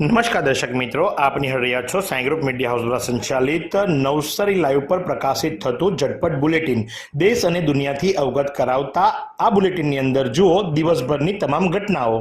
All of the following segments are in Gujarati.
નમસ્કાર દર્શક મિત્રો, આપ નિહાળી છો સાંઈ ગ્રુપ મીડિયા હાઉસ દ્વારા સંચાલિત નવસારી લાઈવ પર પ્રકાશિત થતું ઝટપટ બુલેટિન. દેશ અને દુનિયાથી અવગત કરાવતા આ બુલેટિનની અંદર જુઓ દિવસભરની તમામ ઘટનાઓ.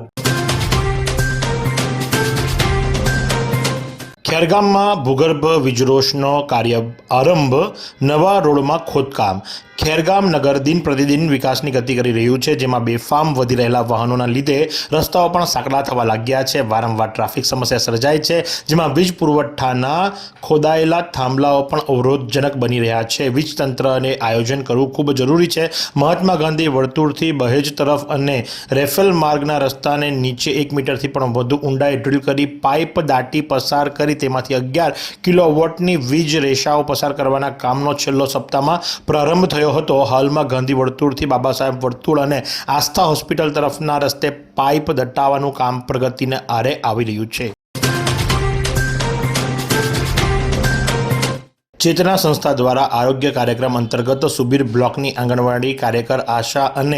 ખેરગામમાં ભૂગર્ભ વીજરોશનો કાર્ય આરંભ નવા રોડમાં ખોદકામ. ખેરગામ નગર દિન પ્રતિદિન વિકાસની ગતિ કરી રહ્યું છે, જેમાં બેફામ વધી રહેલા વાહનોના લીધે રસ્તાઓ પણ સાંકડા થવા લાગ્યા છે. વારંવાર ટ્રાફિક સમસ્યા સર્જાય છે, જેમાં વીજ પુરવઠાના ખોદાયેલા થાંભલાઓ પણ અવરોધજનક બની રહ્યા છે. વીજ તંત્રને આયોજન કરવું ખૂબ જરૂરી છે. મહાત્મા ગાંધી વર્તુળથી બહેજ તરફ અને રેફેલ માર્ગના રસ્તાને નીચે એક મીટરથી પણ વધુ ઊંડાઈ ડ્રીલ કરી પાઇપ દાટી પસાર કરી તેમાંથી અગિયાર કિલોવોટની વીજ રેષાઓ પસાર કરવાના કામનો છેલ્લો સપ્તાહમાં પ્રારંભ થયો હતો. હાલમાં ગાંધી વર્તુળથી બાબા સાહેબ વર્તુળ અને આસ્થા હોસ્પિટલ તરફના રસ્તે પાઇપ દટાવવાનું કામ પ્રગતિને આરે આવી રહ્યું છે. ચેતના સંસ્થા દ્વારા આરોગ્ય કાર્યક્રમ અંતર્ગત સુબીર બ્લોકની આંગણવાડી કાર્યકર આશા અને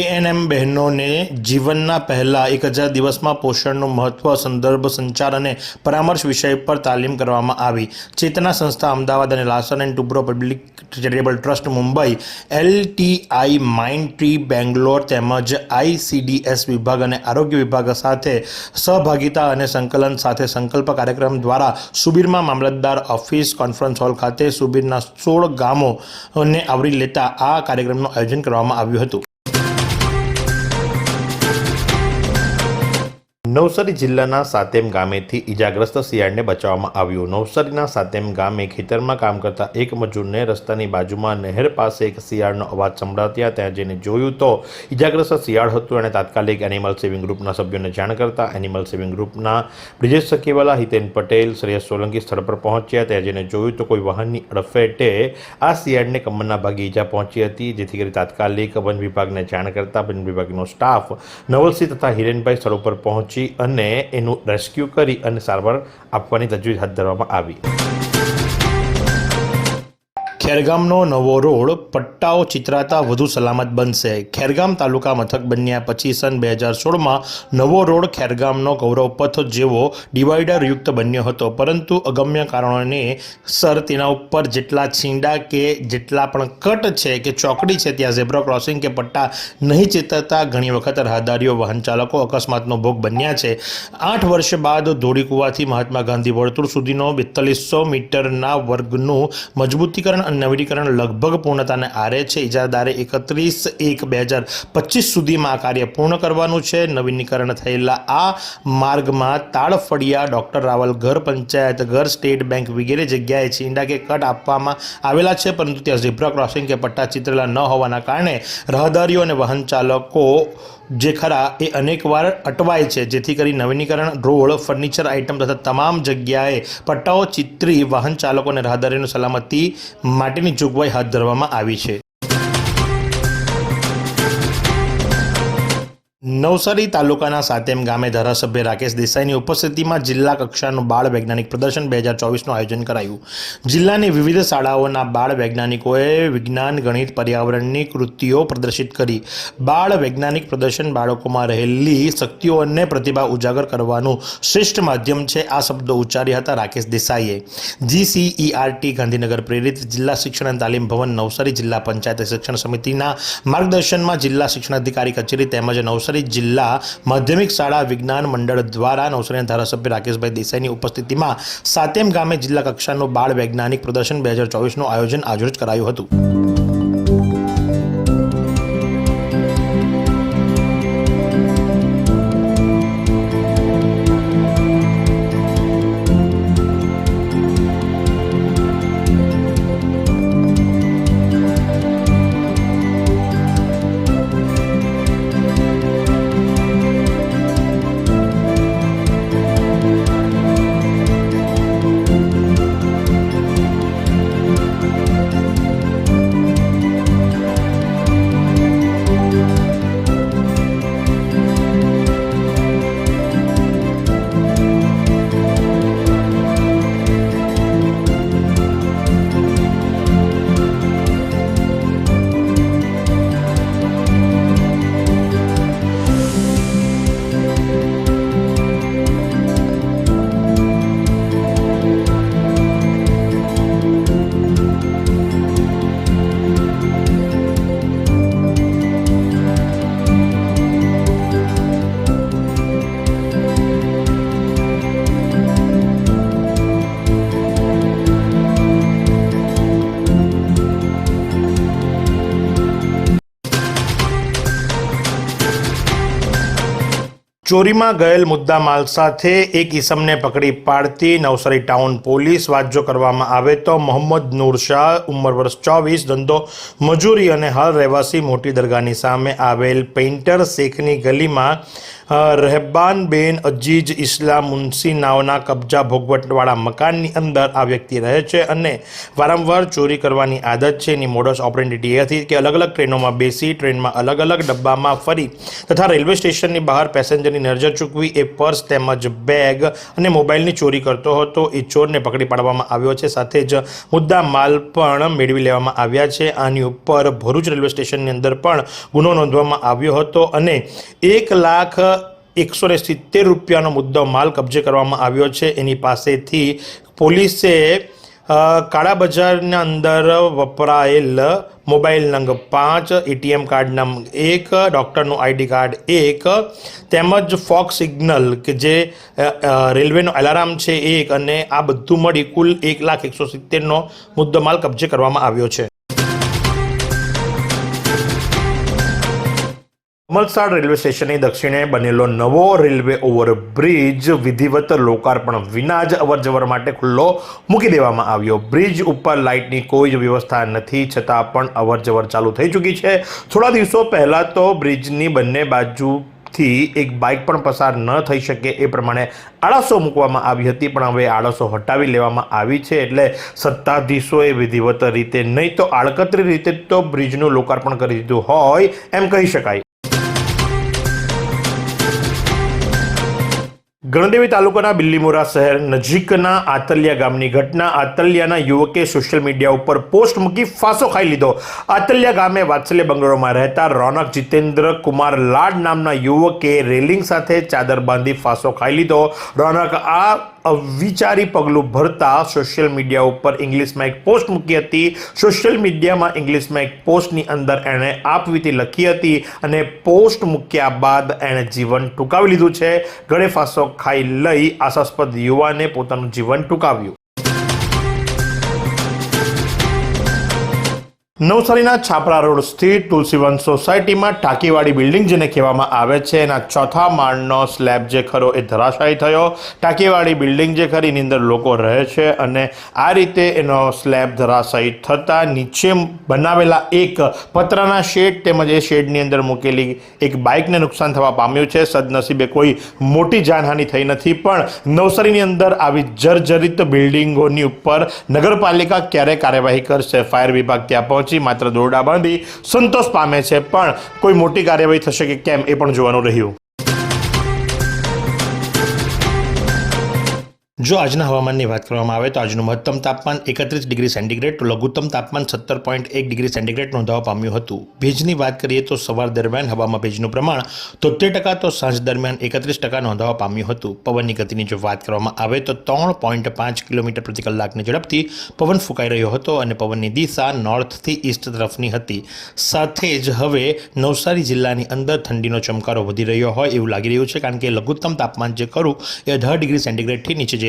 એએનએમ બહેનોને જીવનના પહેલા એક હજાર દિવસમાં પોષણનું મહત્વ, સંદર્ભ, સંચાર અને પરામર્શ વિષય પર તાલીમ કરવામાં આવી. ચેતના સંસ્થા અમદાવાદ અને Larsen and Toubro public charitable trust Mumbai, LTI Mindtree Bangalore તેમજ આઈસીડીએસ વિભાગ અને આરોગ્ય વિભાગ સાથે સહભાગિતા અને સંકલન સાથે સંકલ્પ કાર્યક્રમ દ્વારા સુબીરમાં મામલતદાર ઓફિસ, કોન્ફરન્સ હોલ ખાતે સુબીરના સોળ ગામોને આવરી લેતા આ કાર્યક્રમનું આયોજન કરવામાં આવ્યું હતું. નવસારી જિલ્લાના સાતેમ ગામેથી ઇજાગ્રસ્ત શિયાળને બચાવવામાં આવ્યું. નવસારીના સાતેમ ગામે ખેતરમાં કામ કરતા એક મજૂરને રસ્તાની બાજુમાં નહેર પાસે એક શિયાળનો અવાજ સંભળાતા ત્યાં જઈને જોયું તો ઇજાગ્રસ્ત શિયાળ હતું. અને તાત્કાલિક એનિમલ સેવિંગ ગ્રુપના સભ્યોને જાણ કરતા એનિમલ સેવિંગ ગ્રુપના બ્રિજેશ સખીવાલા, હિતેન પટેલ, શ્રેયસ સોલંકી સ્થળ પર પહોંચ્યા. ત્યાં જઈને જોયું તો કોઈ વાહનની અડફેટે આ શિયાળને કમરના ભાગે ઈજા પહોંચી હતી. જેથી કરી તાત્કાલિક વન વિભાગને જાણ કરતા વન વિભાગનો સ્ટાફ નવલસિંહ તથા હિરેનભાઈ સ્થળ ઉપર પહોંચી અને એનું રેસ્ક્યુ કરી અને સારવાર આપવાની તજવીજ હાથ ધરવામાં આવી. ખેરગામનો નવો રોડ પટ્ટાઓ ચિતરાતા વધુ સલામત બનશે. ખેરગામ તાલુકા મથક બન્યા પછી સન બે હજાર સોળમાં નવો રોડ ખેરગામનો ગૌરવપથ જેવો ડિવાઈડર યુક્ત બન્યો હતો. પરંતુ અગમ્ય કારણોને સર તેના ઉપર જેટલા છીંડા કે જેટલા પણ કટ છે કે ચોકડી છે ત્યાં ઝેબ્રા ક્રોસિંગ કે પટ્ટા નહીં ચિતરતા ઘણી વખત રાહદારીઓ, વાહન ચાલકો અકસ્માતનો ભોગ બન્યા છે. આઠ વર્ષ બાદ ધોળીકુવાથી મહાત્મા ગાંધી વર્તુળ સુધીનો બેતાલીસો મીટરના વર્ગનું મજબૂતીકરણ નવીનીકરણ લગભગ પૂર્ણતાને આરે છે. ઇજારદારે એકત્રીસ એક બે હજાર પચીસ સુધીમાં આ કાર્ય પૂર્ણ કરવાનું છે. નવીનીકરણ થયેલા આ માર્ગમાં તાળફળિયા ડૉક્ટર રાવલ ઘર, પંચાયત ઘર, સ્ટેટ બેંક વગેરે જગ્યાએ છીંડા કે કટ આપવામાં આવેલા છે. પરંતુ ત્યાં ઝીબ્રા ક્રોસિંગ કે પટ્ટા ચિત્રેલા ન હોવાના કારણે રાહદારીઓ અને વાહન ચાલકો જે ખરા એ અનેકવાર અટવાય છે. જેથી કરી નવીનીકરણ, રોડ, ફર્નિચર આઇટમ તથા તમામ જગ્યાએ પટ્ટાઓ, ચિત્રી, વાહન ચાલકો અને રાહદારીઓની સલામતી માટેની જોગવાઈ હાથ ધરવામાં આવી છે. નવસારી તાલુકાના સાતેમ ગામે ધારાસભ્ય રાકેશ દેસાઈની ઉપસ્થિતિમાં જિલ્લા કક્ષાનું બાળ વૈજ્ઞાનિક પ્રદર્શન બે હજાર ચોવીસનું આયોજન કરાયું. જિલ્લાની વિવિધ શાળાઓના બાળ વૈજ્ઞાનિકોએ વિજ્ઞાન, ગણિત, પર્યાવરણની કૃતિઓ પ્રદર્શિત કરી. બાળ વૈજ્ઞાનિક પ્રદર્શન બાળકોમાં રહેલી શક્તિઓ અને પ્રતિભા ઉજાગર કરવાનું શ્રેષ્ઠ માધ્યમ છે, આ શબ્દો ઉચ્ચાર્યા હતા રાકેશ દેસાઈએ. જીસીઈઆરટી ગાંધીનગર પ્રેરિત જિલ્લા શિક્ષણ અને તાલીમ ભવન નવસારી જિલ્લા પંચાયત શિક્ષણ સમિતિના માર્ગદર્શનમાં જિલ્લા શિક્ષણાધિકારી કચેરી તેમજ નવસારી જિલ્લા માધ્યમિક શાળા વિજ્ઞાન મંડળ દ્વારા નવસારીના ધારાસભ્ય રાકેશભાઈ દેસાઈની ઉપસ્થિતિમાં સાતેમ ગામે જિલ્લા કક્ષાનું બાળ વૈજ્ઞાનિક પ્રદર્શન બે હજાર ચોવીસનું આયોજન આજરોજ કરાયું હતું. ચોરીમાં ગયેલ મુદ્દા માલ સાથે એક ઈસમને પકડી પાડતી નવસારી ટાઉન પોલીસ વાંચો કરવામાં આવે તો મોહમ્મદ નૂર શાહ ઉંમર વર્ષ ચોવીસ, ધંધો, મજૂરી અને હાલ રહેવાસી મોટી દરગાહની સામે આવેલ પેઇન્ટર શેખની ગલીમાં રહેબાનબેન અજીજ ઇસ્લામ મુનસી નાવના કબજા ભોગવટવાળા મકાનની અંદર આ વ્યક્તિ રહે છે અને વારંવાર ચોરી કરવાની આદત છે. એની મોડસ ઓપરેન્ડિટી એ હતી કે અલગ અલગ ટ્રેનોમાં બેસી, ટ્રેનમાં અલગ અલગ ડબ્બામાં ફરી તથા રેલવે સ્ટેશનની બહાર પેસેન્જરની નજર ચૂકવી એ પર્સ તેમજ બેગ અને મોબાઈલની ચોરી કરતો હતો. એ ચોરને પકડી પાડવામાં આવ્યો છે. સાથે જ મુદ્દા માલ પણ મેળવી લેવામાં આવ્યા છે. આની ઉપર ભરૂચ રેલવે સ્ટેશનની અંદર પણ ગુનો નોંધવામાં આવ્યો હતો અને એક લાખ એકસો ને સિત્તેર રૂપિયાનો મુદ્દો માલ કબજે કરવામાં આવ્યો છે. એની પાસેથી પોલીસે કાળા બજારના અંદર વપરાયેલ મોબાઈલ નંગ પાંચ, એટીએમ કાર્ડ નંગ એક, ડૉક્ટરનું આઈડી કાર્ડ એક, તેમજ ફોક સિગ્નલ કે જે રેલવેનો એલાર્મ છે એક, અને આ બધું મળી કુલ એક લાખ એકસો સિત્તેરનો મુદ્દો માલ કબજે કરવામાં આવ્યો છે. અમલસાડ રેલવે સ્ટેશનની દક્ષિણે બનેલો નવો રેલવે ઓવરબ્રિજ વિધિવત લોકાર્પણ વિના જ અવરજવર માટે ખુલ્લો મૂકી દેવામાં આવ્યો. બ્રિજ ઉપર લાઇટની કોઈ જ વ્યવસ્થા નથી, છતાં પણ અવરજવર ચાલુ થઈ ચૂકી છે. થોડા દિવસો પહેલાં તો બ્રિજની બંને બાજુ થી એક બાઇક પણ પસાર ન થઈ શકે એ પ્રમાણે આળસો મૂકવામાં આવી હતી, પણ હવે આળસો હટાવી લેવામાં આવી છે એટલે સત્તાધીશોએ વિધિવત રીતે નહીં તો આડકતરી રીતે તો બ્રિજનું લોકાર્પણ કરી દીધું હોય એમ કહી શકાય. ગણદેવી તાલુકાના બિલ્લીમોરા શહેર નજીકના આતલિયા ગામની ઘટના. આતલિયાના યુવકે સોશિયલ મીડિયા ઉપર પોસ્ટ મૂકી ફાંસો ખાઈ લીધો. આતલિયા ગામે વાત્સલ્ય બંગલોમાં રહેતા રોનક જીતેન્દ્ર કુમાર લાડ નામના યુવકે રેલિંગ સાથે ચાદર બાંધી ફાંસો ખાઈ લીધો. રોનક, આ અવિચારી પગલું ભરતા સોશિયલ મીડિયા ઉપર ઇંગ્લિશમાં એક પોસ્ટ મૂકી હતી. સોશિયલ મીડિયામાં ઇંગ્લિશમાં એક પોસ્ટની અંદર એણે આપવીતી લખી હતી અને પોસ્ટ મૂક્યા બાદ એણે જીવન ટૂંકાવી લીધું છે. ગળે ફાંસો ખાઈ લઈ આશાસ્પદ યુવાને પોતાનું જીવન ટૂંકાવ્યું. નવસારીના છાપરા રોડ સ્થિત તુલસીવન સોસાયટીમાં ટાંકીવાળી બિલ્ડિંગ જેને કહેવામાં આવે છે, એના ચોથા માળનો સ્લેબ જે ખરો એ ધરાશાયી થયો. ટાંકીવાળી બિલ્ડિંગ જે ખરી, એની અંદર લોકો રહે છે અને આ રીતે એનો સ્લેબ ધરાશાયી થતાં નીચે બનાવેલા એક પતરાના શેડ તેમજ એ શેડની અંદર મૂકેલી એક બાઇકને નુકસાન થવા પામ્યું છે. સદનસીબે કોઈ મોટી જાનહાનિ થઈ નથી, પણ નવસારીની અંદર આવી જર્જરિત બિલ્ડિંગોની ઉપર નગરપાલિકા ક્યારે કાર્યવાહી કરશે, ફાયર વિભાગ ત્યાં પહોંચી માત્ર દોરડા બાંધી સંતોષ પામે છે. પણ કોઈ મોટી કાર્યવાહી થશે કે કેમ એ પણ જોવાનું રહ્યું. જો આજના હવામાનની વાત કરવામાં આવે તો આજનું મહત્તમ તાપમાન એકત્રીસ ડિગ્રી સેન્ટીગ્રેડ તો લઘુત્તમ તાપમાન સત્તર પોઈન્ટ એક ડિગ્રી સેન્ટીગ્રેડ નોંધાવા પામ્યું હતું. ભેજની વાત કરીએ તો સવાર દરમિયાન હવામાં ભેજનું પ્રમાણ તોતેર ટકા તો સાંજ દરમિયાન એકત્રીસ ટકા નોંધાવા પામ્યું હતું. પવનની ગતિની જો વાત કરવામાં આવે તો ત્રણ પોઈન્ટ પાંચ કિલોમીટર પ્રતિ કલાકની ઝડપથી પવન ફૂંકાઈ રહ્યો હતો અને પવનની દિશા નોર્થથી ઈસ્ટ તરફની હતી. સાથે જ હવે નવસારી જિલ્લાની અંદર ઠંડીનો ચમકારો વધી રહ્યો હોય એવું લાગી રહ્યું છે કારણ કે લઘુત્તમ તાપમાન જે ખરું એ અઢાર ડિગ્રી સેન્ટીગ્રેડથી નીચે જઈ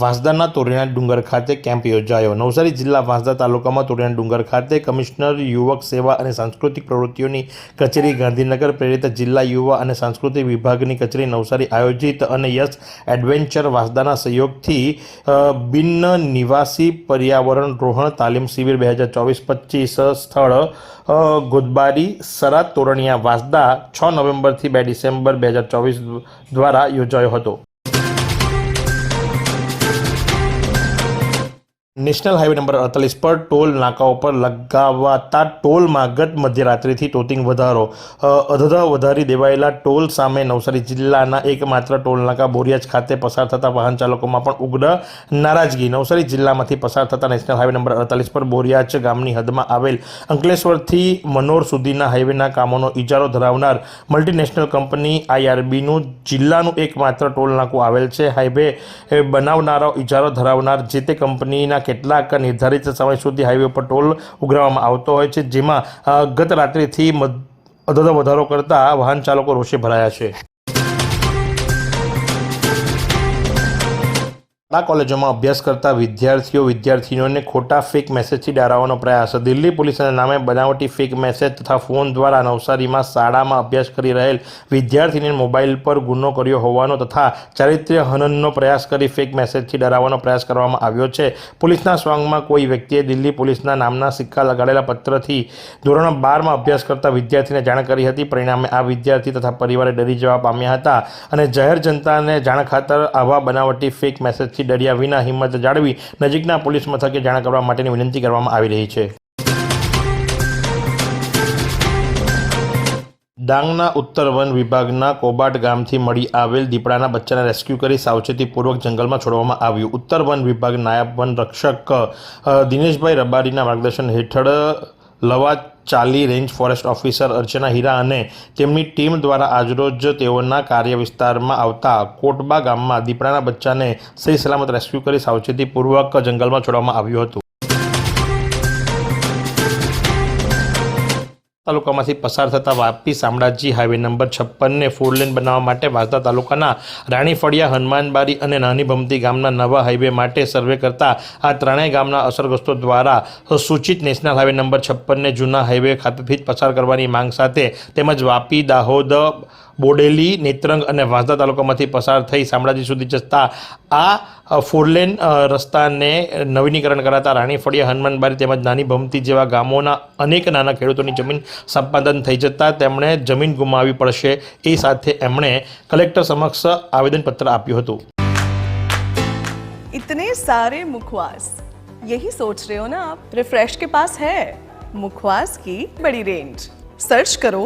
વાંસદાના તોરિયાના ડુંગર ખાતે કેમ્પ યોજાયો. નવસારી જિલ્લા વાંસદા તાલુકામાં તોરિયાના ડુંગર ખાતે કમિશનર યુવક સેવા અને સાંસ્કૃતિક પ્રવૃત્તિઓની કચેરી, ગાંધીનગર પ્રેરિત જિલ્લા યુવા અને સાંસ્કૃતિક વિભાગની કચેરી નવસારી આયોજિત અને યસ એડવેન્ચર વાંસદાના સહયોગથી બિન નિવાસી પર્યાવરણ રોહણ તાલીમ શિબિર બે હજાર ચોવીસ પચીસ સ્થળ ગોદબારી સરા તોરણિયા વાંસદા છ નવેમ્બરથી બે ડિસેમ્બર બે હજાર ચોવીસ દ્વારા યોજાયો હતો. નેશનલ હાઈવે નંબર અડતાલીસ પર ટોલ નાકાઓ પર લગાવાતા ટોલમાં ગત મધ્યરાત્રિથી ટોટિંગ વધારો. અધધા વધારી દેવાયેલા ટોલ સામે નવસારી જિલ્લાના એકમાત્ર ટોલ નાકા બોરિયાજ ખાતે પસાર થતા વાહન ચાલકોમાં પણ ઉગ્ર નારાજગી. નવસારી જિલ્લામાંથી પસાર થતા નેશનલ હાઈવે નંબર અડતાલીસ પર બોરિયાજ ગામની હદમાં આવેલ અંકલેશ્વરથી મનોર સુધીના હાઈવેના કામોનો ઇજારો ધરાવનાર મલ્ટીનેશનલ કંપની આઈઆરબીનું જિલ્લાનું એકમાત્ર ટોલ નાકું આવેલ છે. હાઈવે બનાવનારો ઇજારો ધરાવનાર જે તે કંપનીના કેટલાક નિર્ધારિત સમય સુધી હાઈવે પર ટોલ ઉઘરાવવામાં આવતો હોય છે, જેમાં ગત રાત્રિથી અધધો વધારો કરતા વાહન ચાલકો રોષે ભરાયા છે. આ કોલેજોમાં અભ્યાસ કરતા વિદ્યાર્થીઓ, વિદ્યાર્થીનીઓને ખોટા ફેક મેસેજથી ડરાવવાનો પ્રયાસ. દિલ્હી પોલીસના નામે બનાવટી ફેક મેસેજ તથા ફોન દ્વારા નવસારીમાં શાળામાં અભ્યાસ કરી રહેલ વિદ્યાર્થીને મોબાઈલ પર ગુનો કર્યો હોવાનો તથા ચારિત્ર્ય હનનનો પ્રયાસ કરી ફેક મેસેજથી ડરાવવાનો પ્રયાસ કરવામાં આવ્યો છે. પોલીસના સ્વાંગમાં કોઈ વ્યક્તિએ દિલ્હી પોલીસના નામના સિક્કા લગાડેલા પત્રથી ધોરણ બારમાં અભ્યાસ કરતા વિદ્યાર્થીને જાણ કરી હતી. પરિણામે આ વિદ્યાર્થી તથા પરિવારે ડરી જવા પામ્યા હતા અને જાહેર જનતાને જાણ ખાતર આવા બનાવટી ફેક મેસેજથી ડર્યા વિના હિંમત જાળવી નજીકના પોલીસ મથકે જાણ કરવા માટેની વિનંતી કરવામાં આવી રહી છે. ડાંગના ઉત્તર વન વિભાગના કોબાટ ગામથી મળી આવેલ દીપડાના બચ્ચાને રેસ્ક્યુ કરી સાવચેતીપૂર્વક જંગલમાં છોડવામાં આવ્યું. ઉત્તર વન વિભાગ નાયબ વન રક્ષક દિનેશભાઈ રબારીના માર્ગદર્શન હેઠળ લવા ચાલી range forest officer Archana Hira અને તેમની ટીમ દ્વારા આજરોજ તેઓના કાર્ય વિસ્તારમાં આવતા કોટબા ગામમાં દીપડાના બચ્ચાને સહી સલામત રેસ્ક્યુ કરી સાવચેતીપૂર્વક જંગલમાં છોડવામાં આવ્યું હતું. તાલુકામાંથી પસાર થતા વાપી શામળાજી હાઈવે નંબર છપ્પનને ફોરલેન બનાવવા માટે વાંસદા તાલુકાના રાણીફળિયા, હનુમાનબારી અને નાની ભમતી ગામના નવા હાઈવે માટે સર્વે કરતા આ ત્રણેય ગામના અસરગ્રસ્તો દ્વારા સૂચિત નેશનલ હાઈવે નંબર છપ્પનને જૂના હાઈવે ખાતેથી જ પસાર કરવાની માંગ સાથે તેમજ વાપી, દાહોદ બોડેલી નેત્રંગ અને વાંસદા તાલુકામાંથી પસાર થઈ શામળાજી સુધી જતા આ ફોરલેન રસ્તાને નવીનીકરણ કરાતા રાણીફળિયા હનુમાનબારી તેમજ નાની ભમતી જેવા ગામોના અનેક નાના ખેડૂતોની જમીન સંપાદન થઈ જતાં તેમણે જમીન ગુમાવવી પડશે એ સાથે એમણે કલેક્ટર સમક્ષ આવેદનપત્ર આપ્યું હતું इतने सारे मुखवास यही सोच रहे हो ना आप रिफ्रेश के पास है मुखवास की बड़ी रेंज सर्च करो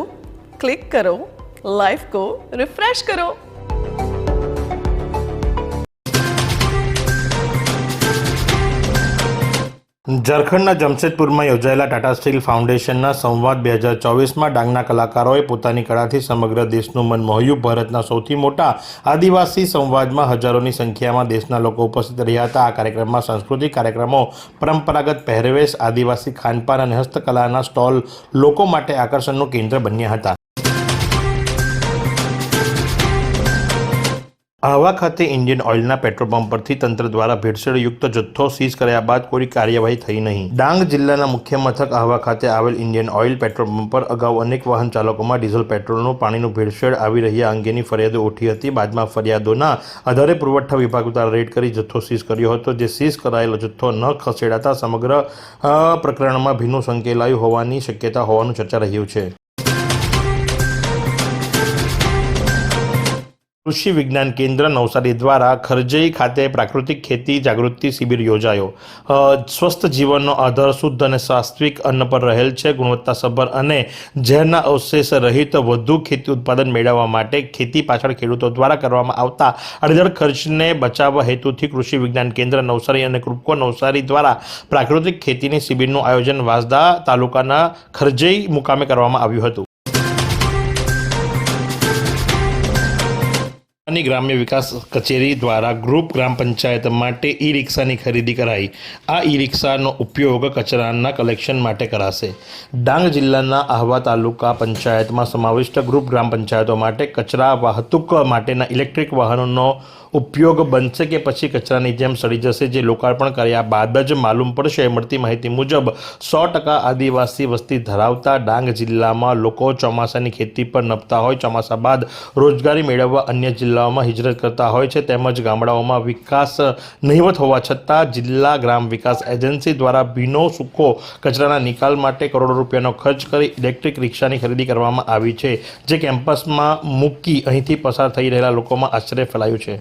क्लिक करो લાઈફ કો રિફ્રેશ કરો. ઝારખંડના જમશેદપુરમાં યોજાયેલા ટાટા સ્ટીલ ફાઉન્ડેશનના સંવાદ બે હજાર ચોવીસમાં ડાંગના કલાકારોએ પોતાની કળાથી સમગ્ર દેશનું મન મોહ્યું. ભારતના સૌથી મોટા આદિવાસી સંવાદમાં હજારોની સંખ્યામાં દેશના લોકો ઉપસ્થિત રહ્યા હતા. આ કાર્યક્રમમાં સાંસ્કૃતિક કાર્યક્રમો, પરંપરાગત પહેરવેશ, આદિવાસી ખાનપાન અને હસ્તકલાના સ્ટોલ લોકો માટે આકર્ષણનું કેન્દ્ર બન્યા હતા. આહવા ખાતે ઇન્ડિયન ઓઇલના પેટ્રોલ પંપ પરથી તંત્ર દ્વારા ભેળસેળયુક્ત જથ્થો સીઝ કર્યા બાદ કોઈ કાર્યવાહી થઈ નહીં. ડાંગ જિલ્લાના મુખ્ય મથક આહવા ખાતે આવેલ ઇન્ડિયન ઓઇલ પેટ્રોલ પંપ પર અગાઉ અનેક વાહન ચાલકોમાં ડીઝલ પેટ્રોલનું પાણીનું ભેળસેળ આવી રહ્યા અંગેની ફરિયાદો ઉઠી હતી. બાદમાં ફરિયાદોના આધારે પુરવઠા વિભાગ દ્વારા રેડ કરી જથ્થો સીઝ કર્યો હતો, જે સીઝ કરાયેલો જથ્થો ન ખસેડાતા સમગ્ર પ્રકરણમાં ભીનું સંકેલાયું હોવાની શક્યતા હોવાનું ચર્ચા રહ્યું છે. કૃષિ વિજ્ઞાન કેન્દ્ર નવસારી દ્વારા ખરજઈ ખાતે પ્રાકૃતિક ખેતી જાગૃતિ શિબિર યોજાયો. સ્વસ્થ જીવનનો આધાર શુદ્ધ અને સાત્વિક અન્ન પર રહેલ છે. ગુણવત્તાસભર અને ઝેરના અવશેષ રહિત વધુ ખેતી ઉત્પાદન મેળવવા માટે ખેતી પાછળ ખેડૂતો દ્વારા કરવામાં આવતા અડધડ ખર્ચને બચાવવા હેતુથી કૃષિ વિજ્ઞાન કેન્દ્ર નવસારી અને કૃપકો નવસારી દ્વારા પ્રાકૃતિક ખેતીની શિબિરનું આયોજન વાંસદા તાલુકાના ખરજઈ મુકામે કરવામાં આવ્યું હતું. ની ગ્રામ્ય વિકાસ કચેરી દ્વારા ગ્રુપ ગ્રામ પંચાયત માટે ઈ રિક્ષાની ખરીદી કરાઈ. આ ઈ રિક્ષાનો ઉપયોગ કચરાના કલેક્શન માટે કરાશે. ડાંગ જિલ્લાના આહવા તાલુકા પંચાયતમાં સમાવિષ્ટ ગ્રુપ ગ્રામ પંચાયતો માટે કચરા વાહતુક માટેના ઇલેક્ટ્રિક વાહનોનો ઉપયોગ બનશે કે પછી કચરાની જેમ સડી જશે જે લોકાર્પણ કર્યા બાદ જ માલુમ પડશે. મળતી માહિતી મુજબ સો ટકા આદિવાસી વસ્તી ધરાવતા ડાંગ જિલ્લામાં લોકો ચોમાસાની ખેતી પર નપતા હોય. ચોમાસા બાદ રોજગારી મેળવવા અન્ય જિલ્લાઓમાં હિજરત કરતા હોય છે. તેમજ ગામડાઓમાં વિકાસ નહિવત હોવા છતાં જિલ્લા ગ્રામ વિકાસ એજન્સી દ્વારા ભીનો સૂકો કચરાના નિકાલ માટે કરોડો રૂપિયાનો ખર્ચ કરી ઇલેક્ટ્રિક રિક્ષાની ખરીદી કરવામાં આવી છે. જે કેમ્પસમાં મૂકી અહીંથી પસાર થઈ રહેલા લોકોમાં આશ્ચર્ય ફેલાયું છે.